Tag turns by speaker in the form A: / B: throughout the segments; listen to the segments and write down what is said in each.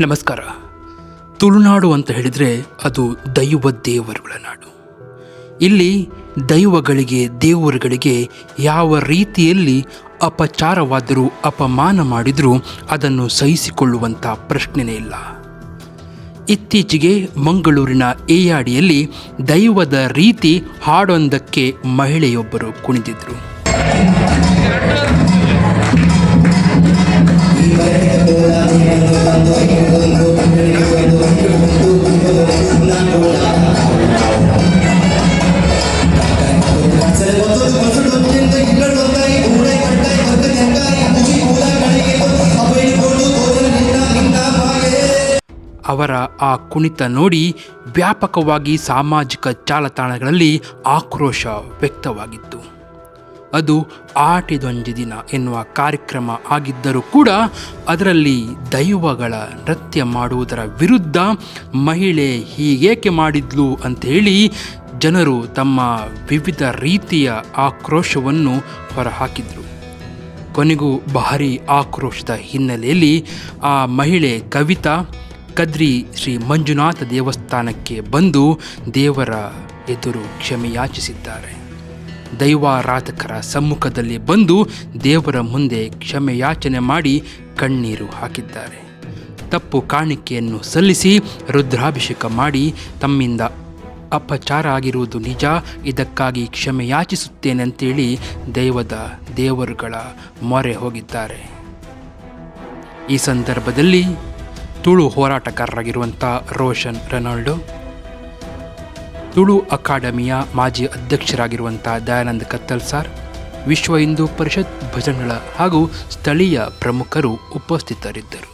A: ನಮಸ್ಕಾರ. ತುಳುನಾಡು ಅಂತ ಹೇಳಿದರೆ ಅದು ದೈವ ದೇವರುಗಳ ನಾಡು. ಇಲ್ಲಿ ದೈವಗಳಿಗೆ, ದೇವರುಗಳಿಗೆ ಯಾವ ರೀತಿಯಲ್ಲಿ ಅಪಚಾರವಾದರೂ, ಅಪಮಾನ ಮಾಡಿದರೂ ಅದನ್ನು ಸಹಿಸಿಕೊಳ್ಳುವಂಥ ಪ್ರಶ್ನೆನೇ ಇಲ್ಲ. ಇತ್ತೀಚೆಗೆ ಮಂಗಳೂರಿನ ಏಯಾಡಿಯಲ್ಲಿ ದೈವದ ರೀತಿ ಹಾಡೊಂದಕ್ಕೆ ಮಹಿಳೆಯೊಬ್ಬರು ಕುಣಿದಿದ್ದರು ಅವರ ಆ ಕುಣಿತ ನೋಡಿ ವ್ಯಾಪಕವಾಗಿ ಸಾಮಾಜಿಕ ಜಾಲತಾಣಗಳಲ್ಲಿ ಆಕ್ರೋಶ ವ್ಯಕ್ತವಾಗಿತ್ತು. ಅದು ಆಟಿದೊಂಜಿ ದಿನ ಎನ್ನುವ ಕಾರ್ಯಕ್ರಮ ಆಗಿದ್ದರೂ ಕೂಡ ಅದರಲ್ಲಿ ದೈವಗಳ ನೃತ್ಯ ಮಾಡುವುದರ ವಿರುದ್ಧ ಮಹಿಳೆ ಹೀಗೇಕೆ ಮಾಡಿದ್ಲು ಅಂಥೇಳಿ ಜನರು ತಮ್ಮ ವಿವಿಧ ರೀತಿಯ ಆಕ್ರೋಶವನ್ನು ಹೊರಹಾಕಿದರು. ಕೊನೆಗೂ ಭಾರಿ ಆಕ್ರೋಶದ ಹಿನ್ನೆಲೆಯಲ್ಲಿ ಆ ಮಹಿಳೆ ಕವಿತಾ, ಕದ್ರಿ ಶ್ರೀ ಮಂಜುನಾಥ ದೇವಸ್ಥಾನಕ್ಕೆ ಬಂದು ದೇವರ ಎದುರು ಕ್ಷಮೆಯಾಚಿಸಿದ್ದಾರೆ. ದೈವಾರಾಧಕರ ಸಮ್ಮುಖದಲ್ಲಿ ಬಂದು ದೇವರ ಮುಂದೆ ಕ್ಷಮೆಯಾಚನೆ ಮಾಡಿ ಕಣ್ಣೀರು ಹಾಕಿದ್ದಾರೆ. ತಪ್ಪು ಕಾಣಿಕೆಯನ್ನು ಸಲ್ಲಿಸಿ ರುದ್ರಾಭಿಷೇಕ ಮಾಡಿ ತಮ್ಮಿಂದ ಅಪಚಾರ ಆಗಿರುವುದು ನಿಜ. ಇದಕ್ಕಾಗಿ ಕ್ಷಮೆ ಯಾಚಿಸುತ್ತೇನೆ ಅಂತೇಳಿ ದೈವದ ದೇವರುಗಳ ಮೊರೆ ಹೋಗಿದ್ದಾರೆ. ಈ ಸಂದರ್ಭದಲ್ಲಿ ತುಳು ಹೋರಾಟಗಾರರಾಗಿರುವಂಥ ರೋಷನ್ ರೆನಾಲ್ಡೋ ತುಳು ಅಕಾಡೆಮಿಯ ಮಾಜಿ ಅಧ್ಯಕ್ಷರಾಗಿರುವಂಥ ದಯಾನಂದ್ ಕತ್ತಲ್ ಸಾರ್, ವಿಶ್ವ ಹಿಂದೂ ಪರಿಷತ್ ಭಜನಗಳ ಹಾಗೂ ಸ್ಥಳೀಯ ಪ್ರಮುಖರು ಉಪಸ್ಥಿತರಿದ್ದರು.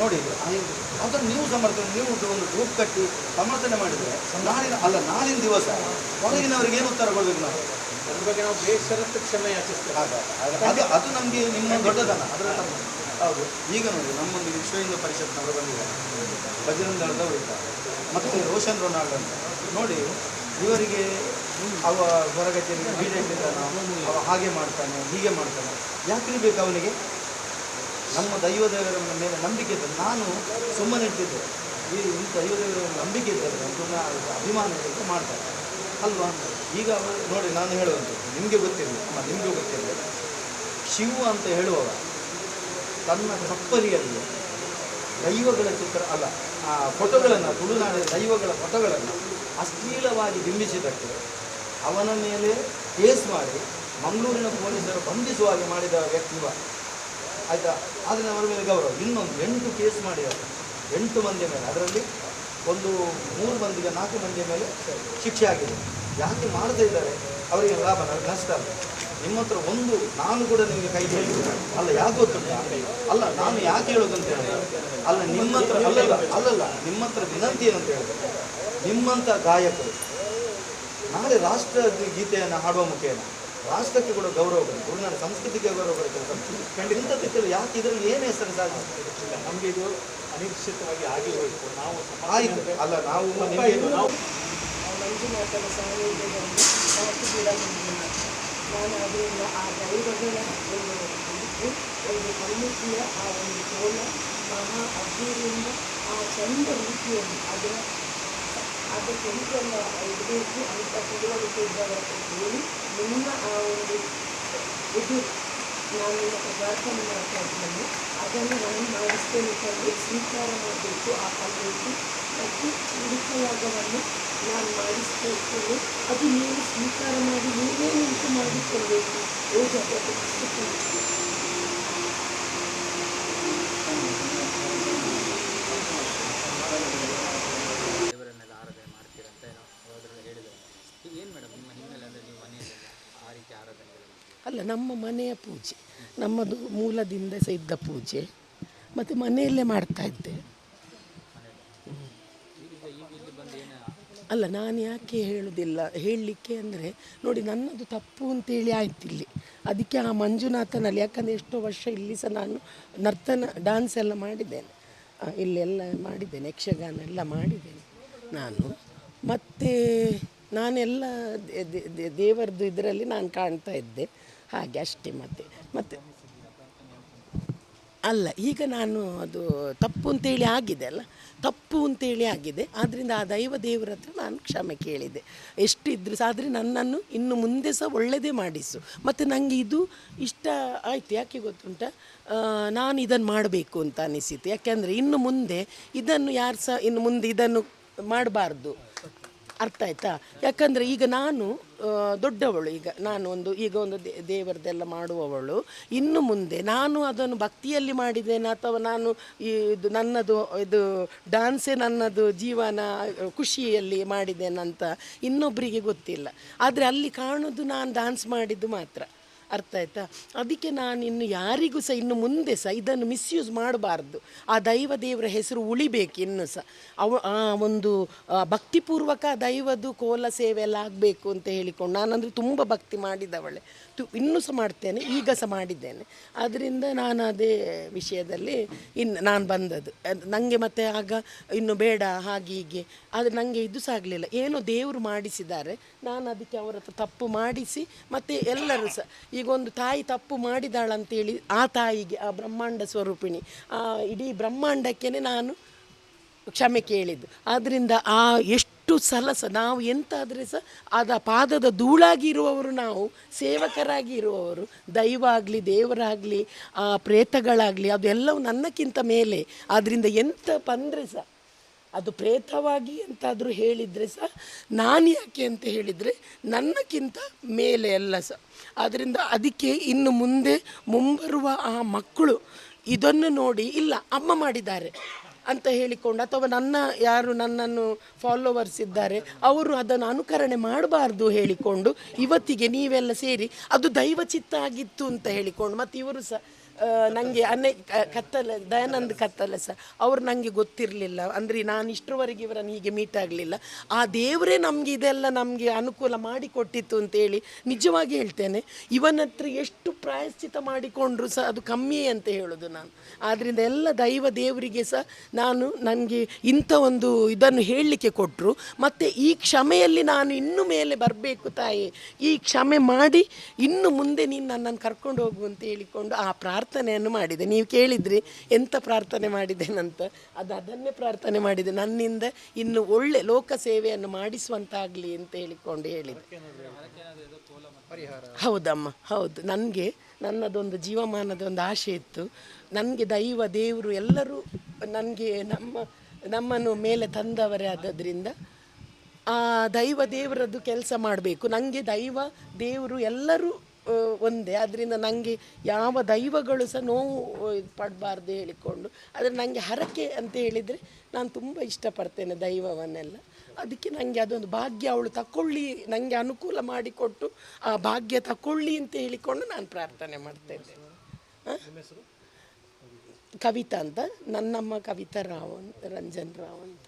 B: ನೋಡಿ ಅದನ್ನು ನೀವು ಸಮರ್ಥನೆ ನೀವು ಒಂದು ಗ್ರೂಪ್ ಕಟ್ಟಿ ಸಮರ್ಥನೆ ಮಾಡಿದರೆ ನಾಳಿನ ಅಲ್ಲ ನಾಳಿನ ದಿವಸ ಹೊರಗಿನವರಿಗೆ ಏನು ಉತ್ತರ ಕೊಡಬೇಕು ನಾವು
C: ಅದ್ರ ಬಗ್ಗೆ ನಾವು ಬೇಷರತ್ತು ಕ್ಷಮೆ ಯಾಚಿಸ್ತೇವೆ.
B: ಅದು ಅದು ನಮಗೆ ನಿಮ್ಮ ದೊಡ್ಡದನ ಅದರ ಹೌದು. ಈಗ ನೋಡಿ ನಮ್ಮೊಂದು ವಿಶ್ವ ಹಿಂದೂ ಪರಿಷತ್ನವರು ಬಂದಿದ್ದಾರೆ. ಬಜರಂಗ್ ದಳದವರು ಇದ್ದಾರೆ ಮತ್ತು ರೋಷನ್ ರೊನಾಲ್ಡ್ ಅಂತ. ನೋಡಿ ಇವರಿಗೆ ಅವ ಹೊರಗಚೇರಿಗೆ ಬೀಡಾಗಿದ್ದಾನ ಅವ ಹಾಗೆ ಮಾಡ್ತಾನೆ ಹೀಗೆ ಮಾಡ್ತಾನೆ. ಯಾಕೆ ಬೇಕು ಅವನಿಗೆ? ನಮ್ಮ ದೈವದೇವರ ಮೇಲೆ ನಂಬಿಕೆ ಇದ್ದರೆ ನಾನು ಸುಮ್ಮನೆ ಇರ್ತಿದ್ದೆ. ಈ ದೈವದೇವರ ದೈವ ದೇವರ ನಂಬಿಕೆ ಇದ್ದರೆ ಅಂತ ಅಭಿಮಾನ ಮಾಡ್ತಾರೆ ಅಲ್ವಾ? ಈಗ ನೋಡಿ ನಾನು ಹೇಳುವಂಥದ್ದು, ನಿಮಗೆ ಗೊತ್ತಿರಲಿ, ಅಮ್ಮ, ನಿಮಗೂ ಗೊತ್ತಿರಲಿ. ಶಿವ ಅಂತ ಹೇಳುವವ, ತನ್ನ ಚಪ್ಪಲಿಯಲ್ಲಿ ದೈವಗಳ ಚಿತ್ರ, ಅಲ್ಲ, ಆ ಫೋಟೋಗಳನ್ನು, ತುಳುನಾಡಿನ ದೈವಗಳ ಫೋಟೋಗಳನ್ನು ಅಶ್ಲೀಲವಾಗಿ ಬಿಂಬಿಸಿದ್ದಕ್ಕೆ ಅವನ ಮೇಲೆ ಕೇಸ್ ಮಾಡಿ ಮಂಗಳೂರಿನ ಪೊಲೀಸರು ಬಂಧಿಸುವ ಹಾಗೆ ಮಾಡಿದ ವ್ಯಕ್ತಿ ಇವ. ಆಯಿತಾ? ಆದರೆ ಅವರ ಮೇಲೆ ಗೌರವ. ಇನ್ನೊಂದು ಎಂಟು ಕೇಸ್ ಮಾಡಿದ್ದಾರೆ ಎಂಟು ಮಂದಿ ಮೇಲೆ. ಅದರಲ್ಲಿ ಒಂದು ಮೂರು ಮಂದಿಗೆ, ನಾಲ್ಕು ಮಂದಿಯ ಮೇಲೆ ಶಿಕ್ಷೆ ಆಗಿದೆ. ಯಾಕೆ ಮಾಡದೇ ಇದ್ದಾರೆ? ಅವರಿಗೆ ಲಾಭ, ನಷ್ಟ ನಿಮ್ಮ ಹತ್ರ ಒಂದು, ನಾನು ಕೂಡ ನಿಮಗೆ ಕೈ ಹೇಳಿದ್ದೆ ಅಲ್ಲ, ಯಾಕೆ ಗೊತ್ತುಂಟು? ಅಲ್ಲ, ನಾನು ಯಾಕೆ ಹೇಳೋದಂತ ಅಂತ ಹೇಳಿದ್ರೆ ಅಲ್ಲ, ನಿಮ್ಮ ಹತ್ರ ಅಲ್ಲಲ್ಲ ಅಲ್ಲಲ್ಲ, ನಿಮ್ಮ ಹತ್ರ ವಿನಂತಿ ಏನಂತ ಹೇಳಿದೆ ನಿಮ್ಮಂಥ ಗಾಯಕರು, ನಾಳೆ ರಾಷ್ಟ್ರ ಗೀತೆಯನ್ನು ಹಾಡುವ ಮುಖೇನ, ರಾಷ್ಟ್ರಕ್ಕೆ ಕೂಡ ಗೌರವ ಬರುತ್ತೆ ಸಂಸ್ಕೃತಿಗೆ ಗೌರವ ಬರುತ್ತೆ ಇಂಥದ್ದಕ್ಕೆಲ್ಲ ಯಾಕೆ ಇದರಲ್ಲಿ ಏನು ಹೆಸರು ಸಾಧಿಸ್ತಾರೆ
C: ನಮಗೆ ಇದು ಅನಿಶ್ಚಿತವಾಗಿ ಆಗಿರಬೇಕು. ಹೋಯಿತು ನಾವು
B: ಆಯಿತು. ಅಲ್ಲ ನಾವು.
C: ನಾವು
D: ಅವತ್ತು ಬಿಡಲಿಲ್ಲ ನಾನು ಅದರಿಂದ ಆ ದೈವಗಳ ಒಂದು ಸಮಿತಿಯ ಆ ಒಂದು ಕೋಲ ಮಹಾ ಅದ್ದೂರಿಯಿಂದ ಆ ಚಂದ ರೀತಿಯಲ್ಲಿ ಅದರ ಅದು ಎಂತೆಲ್ಲ ಇರಬೇಕು ಅಂತ ತಿಳುವಳಿಕೆ ಇದ್ದವರ ಹೇಳಿ ನಿಮ್ಮ ಆ ಒಂದು ಇದು ನಾನು ಪ್ರಾರ್ಥನೆ ಮಾಡ್ತಾ ಇದ್ದೇನೆ. ಅದನ್ನು ನಾನು ಮಾಡಿಸ್ತೇನೆ ತಂದು ಸ್ವೀಕಾರ ಮಾಡಬೇಕು, ಆ ಕಲ್ಲುಟ್ಟು ಮತ್ತು ಉಳಿಕೆಯಾಗವನ್ನು ನಾನು ಮಾಡಿಸ್ಕೊಳ್ತೇನೆ. ಅದು ನೀವು ಸ್ವೀಕಾರ ಮಾಡಿ ನೀವೇ ನಿಂತು ಮಾಡಿಕೊಳ್ಬೇಕು ಓ ಜಗತ್ತು
E: ದೇವರನ್ನೆಲ್ಲ ಆರಾಧನೆ ಮಾಡ್ತೀರಾ ಅಂತ ಏನೋ ಅದರಲ್ಲಿ ಹೇಳಿದರು ಏನು ಮೇಡಮ್ ನಿಮ್ಮ ಹಿನ್ನೆಲೆ ಅಂದರೆ ನೀವು ಮನೆಯಲ್ಲೆಲ್ಲ ಆ ರೀತಿ ಆರಾಧನೆಗಳು
F: ಅಲ್ಲ ನಮ್ಮ ಮನೆಯ ಪೂಜೆ, ನಮ್ಮದು ಮೂಲದಿಂದ ಸಹ ಇದ್ದ ಪೂಜೆ, ಮತ್ತು ಮನೆಯಲ್ಲೇ ಮಾಡ್ತಾ ಇದ್ದೆ. ಅಲ್ಲ, ನಾನು ಯಾಕೆ ಹೇಳುವುದಿಲ್ಲ ಹೇಳಲಿಕ್ಕೆ ಅಂದರೆ, ನೋಡಿ ನನ್ನದು ತಪ್ಪು ಅಂತೇಳಿ ಆಯ್ತು ಇಲ್ಲಿ. ಅದಕ್ಕೆ ಆ ಮಂಜುನಾಥನಲ್ಲಿ, ಯಾಕಂದರೆ ಎಷ್ಟೋ ವರ್ಷ ಇಲ್ಲಿ ಸಹ ನಾನು ನರ್ತನ ಡ್ಯಾನ್ಸ್ ಎಲ್ಲ ಮಾಡಿದ್ದೇನೆ. ಇಲ್ಲೆಲ್ಲ ಮಾಡಿದ್ದೇನೆ, ಯಕ್ಷಗಾನ ಎಲ್ಲ ಮಾಡಿದ್ದೇನೆ ನಾನು. ಮತ್ತು ನಾನೆಲ್ಲ ದೇವರದ್ದು ಇದರಲ್ಲಿ ನಾನು ಕಾಣ್ತಾ ಇದ್ದೆ. ಹಾಗೆ ಅಷ್ಟೇ ಮತ್ತೆ ಮತ್ತೆ. ಅಲ್ಲ, ಈಗ ನಾನು ಅದು ತಪ್ಪು ಅಂತೇಳಿ ಆಗಿದೆ ಅಲ್ಲ? ತಪ್ಪು ಅಂತೇಳಿ ಆಗಿದೆ. ಆದ್ದರಿಂದ ಆ ದೈವ ದೇವರ ಹತ್ರ ನಾನು ಕ್ಷಮೆ ಕೇಳಿದೆ. ಎಷ್ಟಿದ್ರು ಸಹ ಆದರೆ ನನ್ನನ್ನು ಇನ್ನು ಮುಂದೆ ಸಹ ಒಳ್ಳೆಯದೇ ಮಾಡಿಸು. ಮತ್ತು ನನಗೆ ಇದು ಇಷ್ಟ ಆಯಿತು. ಯಾಕೆ ಗೊತ್ತುಂಟ? ನಾನು ಇದನ್ನು ಮಾಡಬೇಕು ಅಂತ ಅನಿಸಿತು. ಯಾಕೆಂದರೆ ಇನ್ನು ಮುಂದೆ ಇದನ್ನು ಯಾರು ಸಹ, ಇನ್ನು ಮುಂದೆ ಇದನ್ನು ಮಾಡಬಾರ್ದು. ಅರ್ಥ ಆಯ್ತಾ? ಯಾಕಂದರೆ ಈಗ ನಾನು ದೊಡ್ಡವಳು ಈಗ. ನಾನು ಒಂದು, ಈಗ ಒಂದು ದೇ, ದೇವರದೆಲ್ಲ ಮಾಡುವವಳು. ಇನ್ನು ಮುಂದೆ ನಾನು ಅದನ್ನು ಭಕ್ತಿಯಲ್ಲಿ ಮಾಡಿದ್ದೇನೆ ಅಥವಾ ನಾನು ಇದು ನನ್ನದು, ಇದು ಡಾನ್ಸೇ ನನ್ನದು ಜೀವನ, ಖುಷಿಯಲ್ಲಿ ಮಾಡಿದ್ದೇನಂತ ಇನ್ನೊಬ್ಬರಿಗೆ ಗೊತ್ತಿಲ್ಲ. ಆದರೆ ಅಲ್ಲಿ ಕಾಣೋದು ನಾನು ಡಾನ್ಸ್ ಮಾಡಿದ್ದು ಮಾತ್ರ. ಅರ್ಥ ಆಯ್ತಾ? ಅದಕ್ಕೆ ನಾನು ಇನ್ನು ಯಾರಿಗೂ ಸಹ ಇನ್ನು ಮುಂದೆ ಸಹ ಇದನ್ನು ಮಿಸ್ಯೂಸ್ ಮಾಡಬಾರ್ದು. ಆ ದೈವ ದೇವರ ಹೆಸರು ಉಳಿಬೇಕು ಇನ್ನು ಸಹ. ಅವ, ಆ ಒಂದು ಭಕ್ತಿಪೂರ್ವಕ ದೈವದ್ದು ಕೋಲ ಸೇವೆ ಎಲ್ಲ ಆಗಬೇಕು ಅಂತ ಹೇಳಿಕೊಂಡು ನಾನಂದರೆ ತುಂಬ ಭಕ್ತಿ ಮಾಡಿದವಳೆ. ತು, ಇನ್ನೂ ಸಹ ಮಾಡ್ತೇನೆ, ಈಗ ಸಹ ಮಾಡಿದ್ದೇನೆ. ಆದ್ದರಿಂದ ನಾನು ಅದೇ ವಿಷಯದಲ್ಲಿ ಇನ್ನು ನಾನು ಬಂದದ್ದು. ನನಗೆ ಮತ್ತೆ ಆಗ ಇನ್ನು ಬೇಡ, ಹಾಗೆ ಹೀಗೆ. ಆದರೆ ನನಗೆ ಇದು ಸಹ ಆಗಲಿಲ್ಲ. ಏನೋ ದೇವರು ಮಾಡಿಸಿದ್ದಾರೆ. ನಾನು ಅದಕ್ಕೆ ಅವರ ತಪ್ಪು ಮಾಡಿಸಿ, ಮತ್ತು ಎಲ್ಲರೂ ಸಹ ಈಗ ಒಂದು ತಾಯಿ ತಪ್ಪು ಮಾಡಿದಾಳಂತೇಳಿ ಆ ತಾಯಿಗೆ, ಆ ಬ್ರಹ್ಮಾಂಡ ಸ್ವರೂಪಿಣಿ. ಆ ಇಡೀ ಬ್ರಹ್ಮಾಂಡಕ್ಕೆ ನಾನು ಕ್ಷಮೆ ಕೇಳಿದ್ದು. ಆದ್ದರಿಂದ ಆ ಎಷ್ಟು ಸಲ ಸಹ ನಾವು ಎಂತಾದರೆ ಸಹ ಅದ ಪಾದದ ಧೂಳಾಗಿ ಇರುವವರು ನಾವು ಸೇವಕರಾಗಿ ಇರುವವರು ದೈವ ಆಗಲಿ ದೇವರಾಗಲಿ, ಆ ಪ್ರೇತಗಳಾಗಲಿ, ಅದೆಲ್ಲವೂ ನನ್ನಕ್ಕಿಂತ ಮೇಲೆ. ಆದ್ದರಿಂದ ಎಂತ ಬಂದರೆ ಸಹ ಅದು ಪ್ರೇತವಾಗಿ ಅಂತಾದರೂ ಹೇಳಿದರೆ ಸಹ ನಾನು ಯಾಕೆ ಅಂತ ಹೇಳಿದರೆ ನನ್ನಕ್ಕಿಂತ ಮೇಲೆ ಎಲ್ಲ ಸಹ. ಆದ್ದರಿಂದ ಅದಕ್ಕೆ ಇನ್ನು ಮುಂದೆ ಮುಂಬರುವ ಆ ಮಕ್ಕಳು ಇದನ್ನು ನೋಡಿ ಇಲ್ಲ, ಅಮ್ಮ ಮಾಡಿದ್ದಾರೆ ಅಂತ ಹೇಳಿಕೊಂಡು ಅಥವಾ ನನ್ನ ಯಾರು ನನ್ನನ್ನು ಫಾಲೋವರ್ಸ್ ಇದ್ದಾರೆ, ಅವರು ಅದನ್ನು ಅನುಕರಣೆ ಮಾಡಬಾರ್ದು ಹೇಳಿಕೊಂಡು ಇವತ್ತಿಗೆ ನೀವೆಲ್ಲ ಸೇರಿ ಅದು ದೈವಚಿತ್ತ ಆಗಿತ್ತು ಅಂತ ಹೇಳಿಕೊಂಡು ಮತ್ತು ಇವರು ಸಹ ನನಗೆ ಅನೇಕ ಕತ್ತಲೆ, ದಯಾನಂದ್ ಕತ್ತಲೆ ಸರ್ ಅವ್ರು ನನಗೆ ಗೊತ್ತಿರಲಿಲ್ಲ. ಅಂದರೆ ನಾನು ಇಷ್ಟರವರೆಗೆ ಇವರನ್ನು ಹೀಗೆ ಮೀಟ್ ಆಗಲಿಲ್ಲ. ಆ ದೇವರೇ ನಮಗೆ ಇದೆಲ್ಲ ನಮಗೆ ಅನುಕೂಲ ಮಾಡಿಕೊಟ್ಟಿತ್ತು ಅಂತೇಳಿ ನಿಜವಾಗಿ ಹೇಳ್ತೇನೆ. ಇವನ ಹತ್ರ ಎಷ್ಟು ಪ್ರಾಯಶ್ಚಿತ ಮಾಡಿಕೊಂಡ್ರು ಸಹ ಅದು ಕಮ್ಮಿ ಅಂತ ಹೇಳೋದು ನಾನು. ಆದ್ದರಿಂದ ಎಲ್ಲ ದೈವ ದೇವರಿಗೆ ಸಹ ನಾನು ನನಗೆ ಇಂಥ ಒಂದು ಇದನ್ನು ಹೇಳಲಿಕ್ಕೆ ಕೊಟ್ಟರು ಮತ್ತು ಈ ಕ್ಷಮೆಯಲ್ಲಿ ನಾನು ಇನ್ನು ಮೇಲೆ ಬರಬೇಕು ತಾಯಿ. ಈ ಕ್ಷಮೆ ಮಾಡಿ ಇನ್ನು ಮುಂದೆ ನೀನು ನನ್ನನ್ನು ಕರ್ಕೊಂಡು ಹೋಗು ಅಂತ ಹೇಳಿಕೊಂಡು ಆ ಪ್ರಾರ್ಥನೆಯನ್ನು ಮಾಡಿದೆ. ನೀವು ಕೇಳಿದ್ರಿ ಎಂಥ ಪ್ರಾರ್ಥನೆ ಮಾಡಿದ್ದೇನಂತ ಅದು ಅದನ್ನೇ ಪ್ರಾರ್ಥನೆ ಮಾಡಿದೆ. ನನ್ನಿಂದ ಇನ್ನು ಒಳ್ಳೆ ಲೋಕ ಸೇವೆಯನ್ನು ಮಾಡಿಸುವಂತಾಗಲಿ ಅಂತ ಹೇಳಿಕೊಂಡು ಹೇಳಿದೆ. ಹೌದಮ್ಮ, ಹೌದು. ನನಗೆ ನನ್ನದೊಂದು ಜೀವಮಾನದ ಒಂದು ಆಸೆ ಇತ್ತು. ನನಗೆ ದೈವ, ದೇವರು ಎಲ್ಲರೂ ನನಗೆ ನಮ್ಮ, ನಮ್ಮನ್ನು ಮೇಲೆ ತಂದವರೇ ಆದದ್ರಿಂದ ಆ ದೈವ, ದೇವರದ್ದು ಕೆಲಸ ಮಾಡಬೇಕು. ನನಗೆ ದೈವ, ದೇವರು ಎಲ್ಲರೂ ಒಂದೇ. ಅದರಿಂದ ನನಗೆ ಯಾವ ದೈವಗಳು ಸಹ ನೋವು ಪಡಬಾರ್ದು ಹೇಳಿಕೊಂಡು. ಆದರೆ ನನಗೆ ಹರಕೆ ಅಂತ ಹೇಳಿದರೆ ನಾನು ತುಂಬ ಇಷ್ಟಪಡ್ತೇನೆ ದೈವವನ್ನೆಲ್ಲ. ಅದಕ್ಕೆ ನನಗೆ ಅದೊಂದು ಭಾಗ್ಯ ಅವಳು ತಕೊಳ್ಳಿ ನನಗೆ ಅನುಕೂಲ ಮಾಡಿಕೊಟ್ಟು ಆ ಭಾಗ್ಯ ತಕೊಳ್ಳಿ ಅಂತ ಹೇಳಿಕೊಂಡು ನಾನು ಪ್ರಾರ್ಥನೆ ಮಾಡ್ತೇನೆ? ಕವಿತಾ ಅಂತ, ನನ್ನಮ್ಮ ಕವಿತಾ ರಾವ್ ರಂಜನ್ ರಾವ್ ಅಂತ.